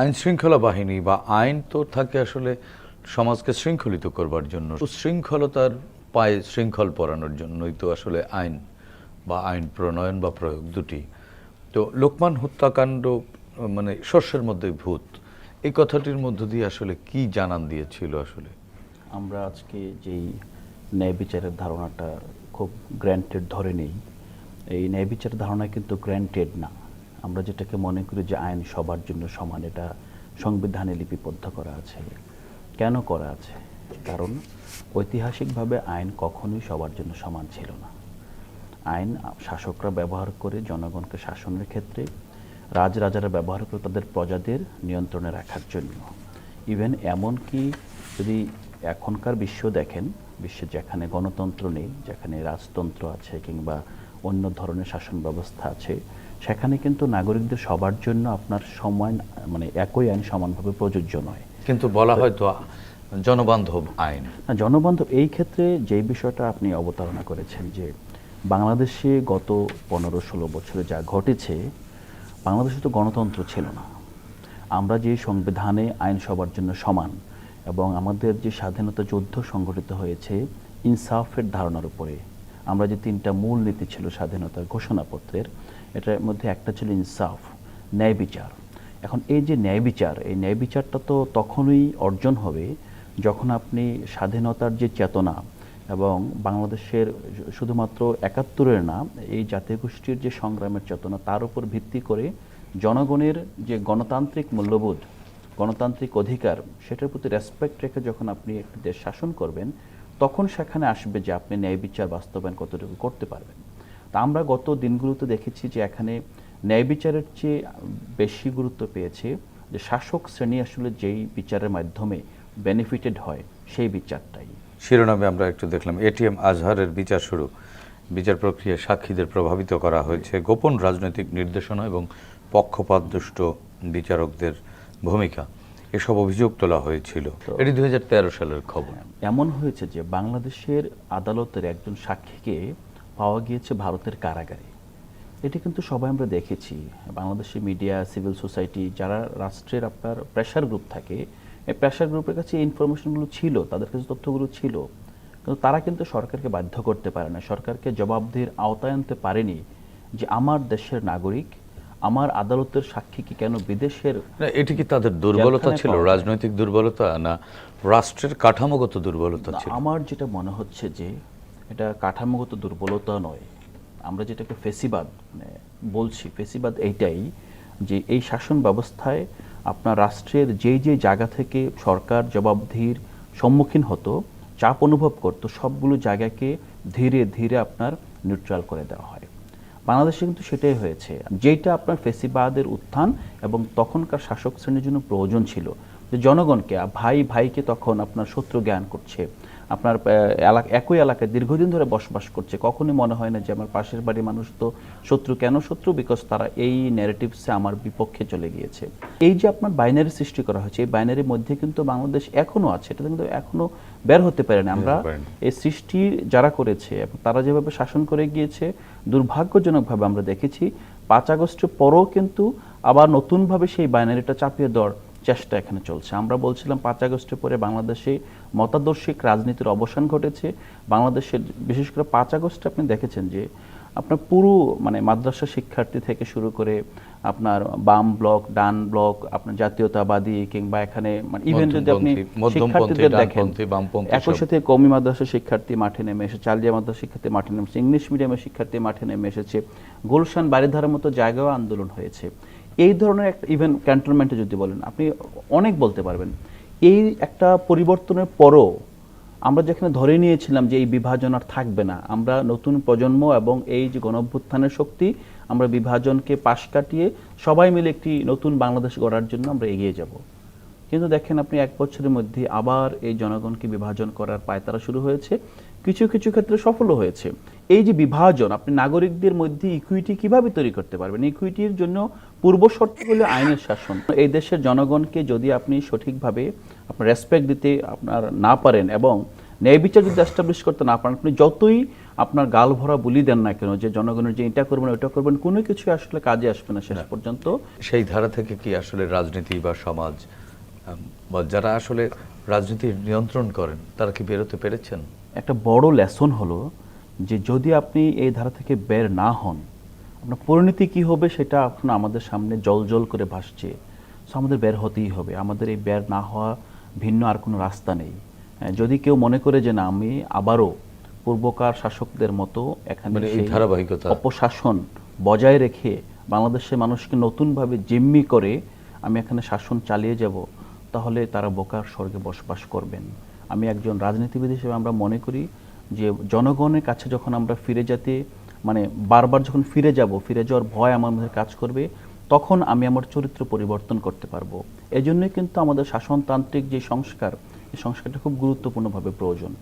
আইন শৃঙ্খলা বাহিনী বা আইন তো থাকে আসলে সমাজকে শৃঙ্খলিত করবার জন্য। শৃঙ্খলতার পায়ে শৃঙ্খল পরানোর জন্যই তো আসলে আইন বা আইন প্রণয়ন বা প্রয়োগ দুটি। তো লোকমান হত্যাকাণ্ড মানে শস্যের মধ্যে ভূত, এই কথাটির মধ্য দিয়ে আসলে কি জানান দিয়েছিল আসলে? আমরা আজকে যেই ন্যায় বিচারের ধারণাটা খুব গ্র্যান্টেড ধরে নেই। এই ন্যায় বিচারের ধারণা কিন্তু গ্র্যান্টেড না। আমরা যেটাকে মনে করি যে আইন সবার জন্য সমান, এটা সংবিধানে লিপিবদ্ধ করা আছে। কেন করা আছে? কারণ ঐতিহাসিকভাবে আইন কখনোই সবার জন্য সমান ছিল না। আইন শাসকরা ব্যবহার করে জনগণকে শাসনের ক্ষেত্রে, রাজরাজারা ব্যবহার করে তাদের প্রজাদের নিয়ন্ত্রণে রাখার জন্য। ইভেন এমনকি যদি এখনকার বিশ্ব দেখেন, বিশ্বে যেখানে গণতন্ত্র নেই, যেখানে রাজতন্ত্র আছে কিংবা অন্য ধরনের শাসন ব্যবস্থা আছে সেখানে কিন্তু নাগরিকদের সবার জন্য আপনার সময় মানে একই আইন সমানভাবে প্রযোজ্য নয়। কিন্তু বলা হয় তো জনবান্ধব আইন। না জনবান্ধব এই ক্ষেত্রে যেই বিষয়টা আপনি অবতারণা করেছেন যে বাংলাদেশে গত পনেরো ষোলো বছরে যা ঘটেছে বাংলাদেশে তো গণতন্ত্র ছিল না। আমরা যে সংবিধানে আইন সবার জন্য সমান এবং আমাদের যে স্বাধীনতা যুদ্ধ সংগঠিত হয়েছে ইনসাফের ধারণার উপরে আমরা যে তিনটা মূল নীতি ছিল স্বাধীনতার ঘোষণাপত্রের এটার মধ্যে একটা ছিল ইনসাফ, ন্যায় বিচার। এখন এই যে ন্যায় বিচার, এই ন্যায় বিচারটা তো তখনই অর্জন হবে যখন আপনি স্বাধীনতার যে চেতনা এবং বাংলাদেশের শুধুমাত্র একাত্তরের না, এই জাতীয় গোষ্ঠীর যে সংগ্রামের চেতনা, তার উপর ভিত্তি করে জনগণের যে গণতান্ত্রিক মূল্যবোধ, গণতান্ত্রিক অধিকার, সেটার প্রতি রেসপেক্ট রেখে যখন আপনি একটি দেশ শাসন করবেন, তখন সেখানে আসবে যে আপনি ন্যায় বিচার বাস্তবায়ন কতটুকু করতে পারবেন। তা আমরা গত দিনগুলোতে দেখেছি যে এখানে ন্যায় বিচারের চেয়ে বেশি গুরুত্ব পেয়েছে যে শাসক শ্রেণি আসলে যেই বিচারের মাধ্যমে বেনিফিটেড হয় সেই বিচারটাই। শিরোনামে আমরা একটু দেখলাম এটিএম আজহারের বিচার শুরু। বিচার প্রক্রিয়ায় সাক্ষীদের প্রভাবিত করা হয়েছে। গোপন রাজনৈতিক নির্দেশনা এবং পক্ষপাতদুষ্ট বিচারকদের ভূমিকা এসব অভিযোগ তোলা হয়েছিল। এটি দুই হাজার তেরো সালের খবর। এমন হয়েছে যে বাংলাদেশের আদালতের একজন সাক্ষীকে পাওয়া গিয়েছে ভারতের কারাগারে। এটি কিন্তু সবাই আমরা দেখেছি। বাংলাদেশের মিডিয়া সিভিল সোসাইটি যারা রাষ্ট্রের আপনার প্রেশার গ্রুপ থাকে এই প্রেশার গ্রুপের কাছে ইনফরমেশনগুলো ছিল তাদের কাছে তথ্যগুলো ছিল। কিন্তু তারা কিন্তু সরকারকে বাধ্য করতে পারে না। সরকারকে জবাবদিহির আওতায় আনতে পারেনি যে আমার দেশের নাগরিক আমার আদালতের সাক্ষীকে কেন বিদেশের এটি কি তাদের দুর্বলতা ছিল? রাজনৈতিক দুর্বলতা না রাষ্ট্রের কাঠামোগত দুর্বলতা ছিল? আমার যেটা মনে হচ্ছে যে এটা কাঠামোগত দুর্বলতা নয়। আমরা যেটাকে ফেসিবাদ মানে বলছি, ফেসিবাদ এইটাই যে এই শাসন ব্যবস্থায় আপনার রাষ্ট্রের যে যে জায়গা থেকে সরকার জবাবদিহির সম্মুখীন হতো, চাপ অনুভব করতো, সবগুলো জায়গাকে ধীরে ধীরে আপনার নিউট্রাল করে দেওয়া হয়। বাংলাদেশে কিন্তু সেটাই হয়েছে। যেটা আপনার ফেসিবাদের উত্থান এবং তখনকার শাসক শ্রেণির জন্য প্রয়োজন ছিল। যে জনগণকে, ভাই ভাইকে তখন আপনার শত্রু জ্ঞান করছে। আপনার এলাকা একই এলাকায় দীর্ঘদিন ধরে বসবাস করছে। কখনোই মনে হয় না যে আমার পাশের বাড়ির মানুষ তো শত্রু। কেন শত্রু? বিকজ তারা এই ন্যারেটিভসে আমার বিপক্ষে চলে গিয়েছে। এই যে আপনার বাইনারি সৃষ্টি করা হয়েছে এই বাইনারির মধ্যে কিন্তু বাংলাদেশ এখনও আছে। এটা কিন্তু এখনও বের হতে পারে না। আমরা এই সৃষ্টি যারা করেছে এবং তারা যেভাবে শাসন করে গিয়েছে দুর্ভাগ্যজনকভাবে আমরা দেখেছি পাঁচ আগস্টের পরও কিন্তু আবার নতুনভাবে সেই বাইনারিটা চাপিয়ে দেওয়ার চেষ্টা এখানে চলছে। আমরা বলছিলাম পাঁচ আগস্টের পরে বাংলাদেশে মতাদর্শিক রাজনীতির অবসান ঘটেছে। বাংলাদেশের বিশেষ করে পাঁচ আগস্টে আপনি দেখেছেন যে আপনার পুরো মানে মাদ্রাসা শিক্ষার্থী থেকে শুরু করে আপনার বাম ব্লক ডান ব্লক আপনার জাতীয়তাবাদী কিংবা এখানে মানে ইভেন যদি আপনি শিক্ষার্থীদের দেখেন একই সাথে কমি মাদ্রাসা শিক্ষার্থী মাঠে নেমে এসেছে চালিয়া মাদ্রাসা শিক্ষার্থী মাঠে নেমে এসেছে ইংলিশ মিডিয়ামের শিক্ষার্থী মাঠে নেমে এসেছে গুলশান বাড়িধারার মতো জায়গায়ও আন্দোলন হয়েছে। এই ধরনের একটা ইভেন ক্যান্টনমেন্টে যদি বলেন আপনি অনেক বলতে পারবেন। এই একটা পরিবর্তনের পরও আমরা যেখানে ধরে নিয়েছিলাম যে এই বিভাজন আর থাকবে না, আমরা নতুন প্রজন্ম এবং এই যে গণভ্যুত্থানের শক্তি, আমরা বিভাজনকে পাশ কাটিয়ে সবাই মিলে একটি নতুন বাংলাদেশ গড়ার জন্য আমরা এগিয়ে যাব। কিন্তু দেখেন আপনি এক বছরের মধ্যে আবার এই জনগণকে বিভাজন করার পায়তারা শুরু হয়েছে। কিছু কিছু ক্ষেত্রে সফলও হয়েছে। এই যে বিভাজন আপনি নাগরিকদের মধ্যে ইকুইটি কীভাবে তৈরি করতে পারবেন? ইকুইটির জন্য পূর্ব শর্ত হলো আইনের শাসন। এই দেশের জনগণকে যদি আপনি সঠিকভাবে আপনার রেসপেক্ট দিতে আপনার না পারেন এবং ন্যায় বিচার যদি এস্টাবলিশ করতে না পারেন আপনি যতই আপনার গাল ভরা বলি দেন না কেন যে জনগণের যে এটা করবেন ওটা করবেন কোনো কিছু আসলে কাজে আসবে না শেষ পর্যন্ত। সেই ধারা থেকে কি আসলে রাজনীতি বা সমাজ বা যারা আসলে রাজনীতি নিয়ন্ত্রণ করেন তারা কি বেরোতে পেরেছেন? একটা বড় লেসন হলো যে যদি আপনি এই ধারা থেকে বের না হন আপনার পরিণতি কি হবে সেটা এখন আমাদের সামনে জল জল করে ভাসছে। সো আমাদের বের হতেই হবে। আমাদের এই বের না হওয়া ভিন্ন আর কোনো রাস্তা নেই। হ্যাঁ, যদি কেউ মনে করে যে না আমি আবারও পূর্বকার শাসকদের মতো এখানে মানে ধারাবাহিকতা। অপশাসন বজায় রেখে বাংলাদেশের মানুষকে নতুনভাবে জিম্মি করে আমি এখানে শাসন চালিয়ে যাব তাহলে তারা বোকার স্বর্গে বসবাস করবেন। আমি একজন রাজনীতিবিদ হিসেবে আমরা মনে করি যে জনগণের কাছে যখন আমরা ফিরে যেতে মানে বারবার যখন ফিরে যাব, ফিরে যাওয়ার ভয় আমার মধ্যে কাজ করবে, তখন আমি আমার চরিত্র পরিবর্তন করতে পারব। এজন্যই কিন্তু আমাদের শাসনতান্ত্রিক যে সংস্কার, এই সংস্কারটা খুব গুরুত্বপূর্ণভাবে প্রয়োজন।